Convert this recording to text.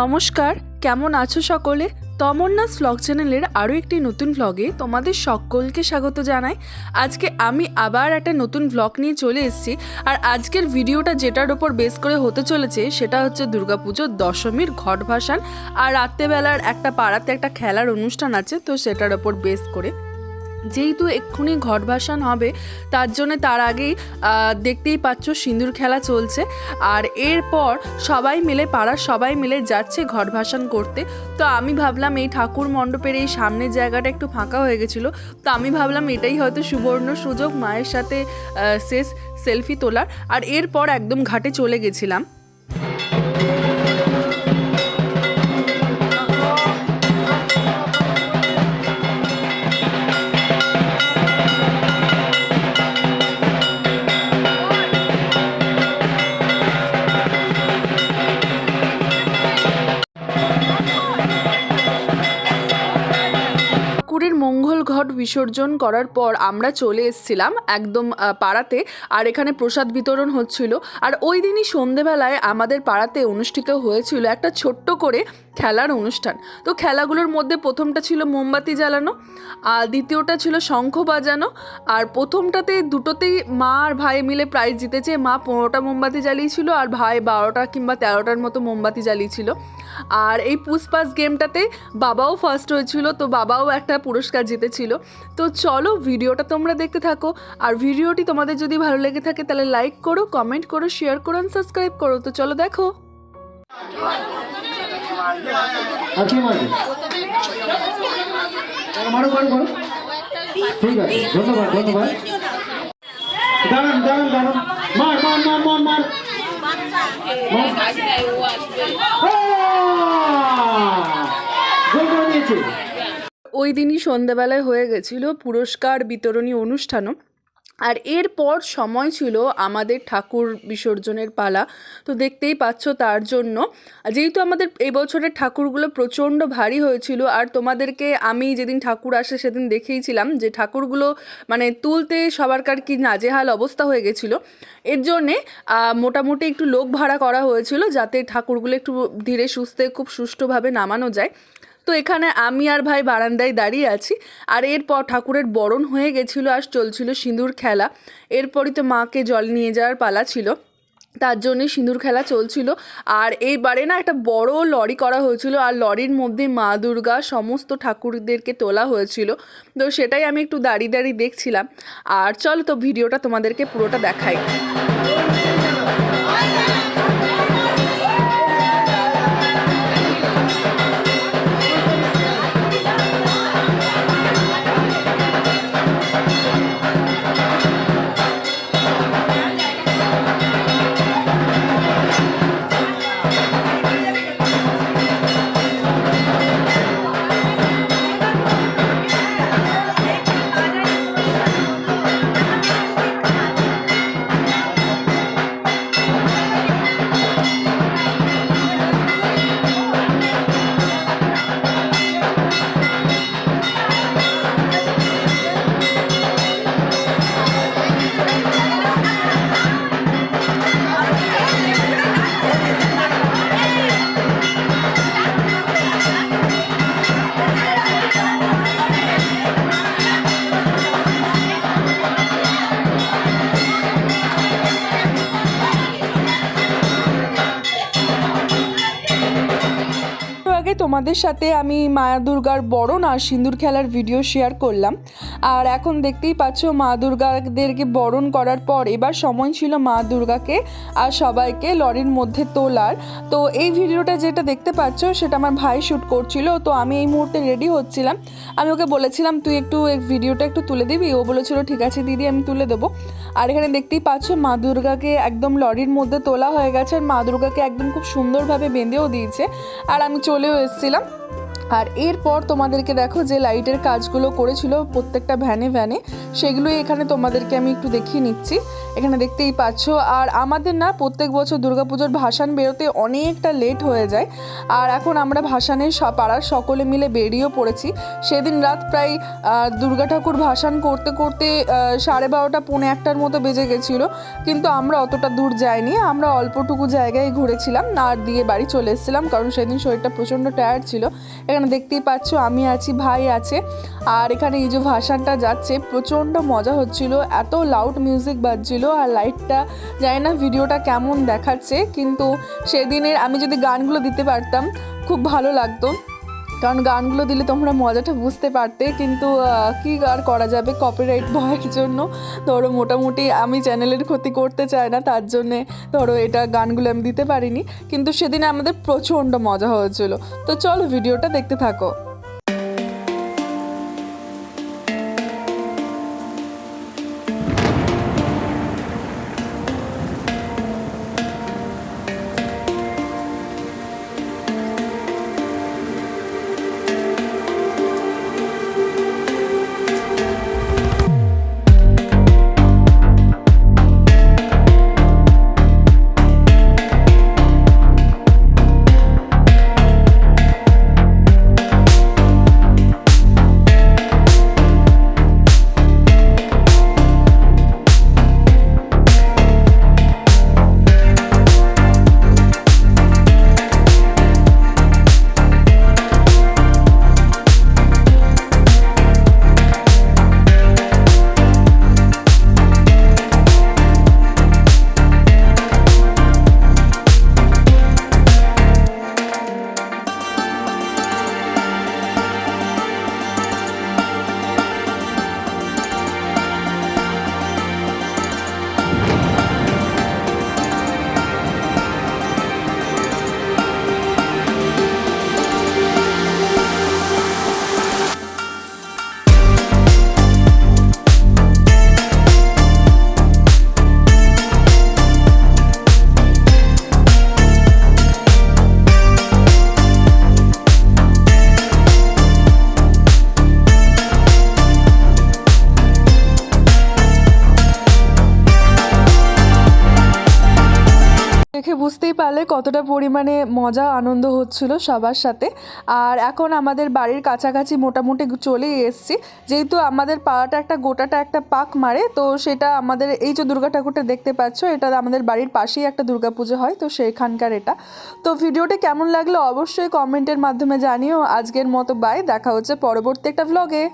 নমস্কার, কেমন আছো সকলে? তমন্নাস ভ্লগ চ্যানেলের আরও একটি নতুন ভ্লগে তোমাদের সকলকে স্বাগত জানাই। আজকে আমি আবার একটা নতুন ভ্লগ নিয়ে চলে এসেছি আর আজকের ভিডিওটা যেটার ওপর বেস করে হতে চলেছে সেটা হচ্ছে দুর্গাপুজোর দশমীর ঘট ভাসান। আর রাত্রেবেলার একটা পাড়াতে একটা খেলার অনুষ্ঠান আছে, তো সেটার ওপর বেস করে যেহেতু এক্ষুনি ঘট ভাসান হবে, তার জন্য তার আগেই দেখতেই পাচ্ছ সিঁদুর খেলা চলছে। আর এরপর সবাই মিলে, পাড়ার সবাই মিলে যাচ্ছে ঘট ভাসান করতে। তো আমি ভাবলাম এই ঠাকুর মণ্ডপের এই সামনের জায়গাটা একটু ফাঁকা হয়ে গেছিল। তো আমি ভাবলাম এটাই হয়তো সুবর্ণ সুযোগ, মায়ের সাথে শেষ সেলফি তোলার। আর এরপর একদম ঘাটে চলে গেছিলাম। ঘট বিসর্জন করার পর আমরা চলে এসেছিলাম একদম পাড়াতে আর এখানে প্রসাদ বিতরণ হচ্ছিল। আর ওই দিনই সন্ধেবেলায় আমাদের পাড়াতে অনুষ্ঠিত হয়েছিল একটা ছোট্ট করে খেলার অনুষ্ঠান। তো খেলাগুলোর মধ্যে প্রথমটা ছিল মোমবাতি জ্বালানো, আর দ্বিতীয়টা ছিল শঙ্খ বাজানো, আর প্রথমটাতে দুটোতেই মা আর ভাই মিলে প্রাইজ জিতেছে। মা পনেরোটা মোমবাতি জ্বালিয়েছিল আর ভাই বারোটা কিংবা তেরোটার মতো মোমবাতি জ্বালিয়েছিল। আর এই পুষ্পাস গেমটাতে বাবাও ফার্স্ট হয়েছিল, তো বাবাও একটা পুরস্কার জিতেছিল। তো চলো ভিডিওটা তোমরা দেখতে থাকো। আর ভিডিওটি তোমাদের যদি ভালো লেগে থাকে তাহলে লাইক করো কমেন্ট করো শেয়ার করো সাবস্ক্রাইব করো। তো চলো দেখো। দিয়েছে। ওই দিনই সন্ধেবেলায় হয়ে গেছিল পুরস্কার বিতরণী অনুষ্ঠানও। আর এরপর সময় ছিল আমাদের ঠাকুর বিসর্জনের পালা। তো দেখতেই পাচ্ছ তার জন্য। যেহেতু আমাদের এই বছরের ঠাকুরগুলো প্রচণ্ড ভারী হয়েছিল, আর তোমাদেরকে আমি যেদিন ঠাকুর আসে সেদিন দেখিয়েছিলাম যে ঠাকুরগুলো মানে তুলতে সবারকার কি নাজেহাল অবস্থা হয়ে গেছিল। এর জন্যে মোটামুটি একটু লোক ভাড়া করা হয়েছিল যাতে ঠাকুরগুলো একটু ধীরে সুস্থে, খুব সুষ্ঠুভাবে নামানো যায়। তো এখানে আমি আর ভাই বারান্দায় দাঁড়িয়ে আছি। আর এরপর ঠাকুরের বরণ হয়ে গেছিল আর চলছিল সিঁদুর খেলা। এরপরই তো মাকে জল নিয়ে যাওয়ার পালা ছিল। তার জন্যে সিঁদুর খেলা চলছিল। আর এইবারে না একটা বড় লরি করা হয়েছিল। আর লরির মধ্যে মা দুর্গা সমস্ত ঠাকুরদেরকে তোলা হয়েছিল। তো সেটাই আমি একটু দাঁড়িয়ে দাঁড়িয়ে দেখছিলাম। আর চলো তো ভিডিওটা তোমাদেরকে পুরোটা দেখাই। তোমাদের সাথে আমি মায়া দুর্গার বড় সিঁদুর খেলার ভিডিও শেয়ার করলাম। আর এখন দেখতেই পাচ্ছ মা দুর্গাদেরকে বরণ করার পর এবার সময় ছিল মা দুর্গাকে আর সবাইকে লরির মধ্যে তোলার। তো এই ভিডিওটা যেটা দেখতে পাচ্ছ সেটা আমার ভাই শ্যুট করছিল। তো আমি এই মুহূর্তে রেডি হচ্ছিলাম। আমি ওকে বলেছিলাম, তুই একটু এই ভিডিওটা একটু তুলে দিবি? ও বলেছিল, ঠিক আছে দিদি, আমি তুলে দেবো। আর এখানে দেখতেই পাচ্ছ মা দুর্গাকে একদম লরির মধ্যে তোলা হয়ে গেছে। আর মা দুর্গাকে একদম খুব সুন্দরভাবে বেঁধেও দিয়েছে। আর আমি চলেও এসেছিলাম। আর এরপর তোমাদেরকে দেখো যে লাইটের কাজগুলো করেছিল প্রত্যেকটা ভ্যানে ভ্যানে, সেগুলোই এখানে তোমাদেরকে আমি একটু দেখিয়ে নিচ্ছি। এখানে দেখতেই পাচ্ছ, আর আমাদের না প্রত্যেক বছর দুর্গাপুজোর ভাসান বেরোতে অনেকটা লেট হয়ে যায়। আর এখন আমরা ভাসানের পাড়ার সকলে মিলে বেরিয়েও পড়েছি। সেদিন রাত প্রায় দুর্গা ঠাকুর ভাসান করতে করতে সাড়ে বারোটা, পৌনে একটার মতো বেজে গেছিল। কিন্তু আমরা অতটা দূর যাইনি, আমরা অল্পটুকু জায়গায় ঘুরেছিলাম, আর দিয়ে বাড়ি চলে এসেছিলাম, কারণ সেদিন শরীরটা প্রচণ্ড টায়ার্ড ছিল। এখানে দেখতেই পাচ্ছ, আমি আছি, ভাই আছে। আর এখানে এই যে ভাসানটা যাচ্ছে, প্রচণ্ড মজা হচ্ছিল, এত লাউড মিউজিক বাজছিল আর লাইটটা জানি না ভিডিওটা কেমন দেখাচ্ছে, কিন্তু সেদিনের আমি যদি গানগুলো দিতে পারতাম, খুব ভালো লাগতো। কারণ গানগুলো দিলে তোমরা মজাটা বুঝতে পারতে, কিন্তু কী আর করা যাবে কপিরাইট ভয়ের জন্য? ধরো মোটামুটি আমি চ্যানেলের ক্ষতি করতে চাই না, তার জন্যে ধরো এটা গানগুলো আমি দিতে পারিনি। কিন্তু সেদিন আমাদের প্রচণ্ড মজা হয়েছিল। তো চলো ভিডিওটা দেখতে থাকো। দেখে বুঝতেই পারলে কতটা পরিমাণে মজা, আনন্দ হচ্ছিল সবার সাথে। আর এখন আমাদের বাড়ির কাছাকাছি মোটামুটি চলেই এসছি। যেহেতু আমাদের পাড়াটা একটা, গোটাটা একটা পাক মারে, তো সেটা আমাদের, এই যে দুর্গা ঠাকুরটা দেখতে পাচ্ছ, এটা আমাদের বাড়ির পাশেই একটা দুর্গা পুজো হয়, তো সেখানকার এটা। তো ভিডিওটা কেমন লাগল অবশ্যই কমেন্টের মাধ্যমে জানিও। আজকের মতো বাই দেখা হচ্ছে পরবর্তী একটা ভ্লগে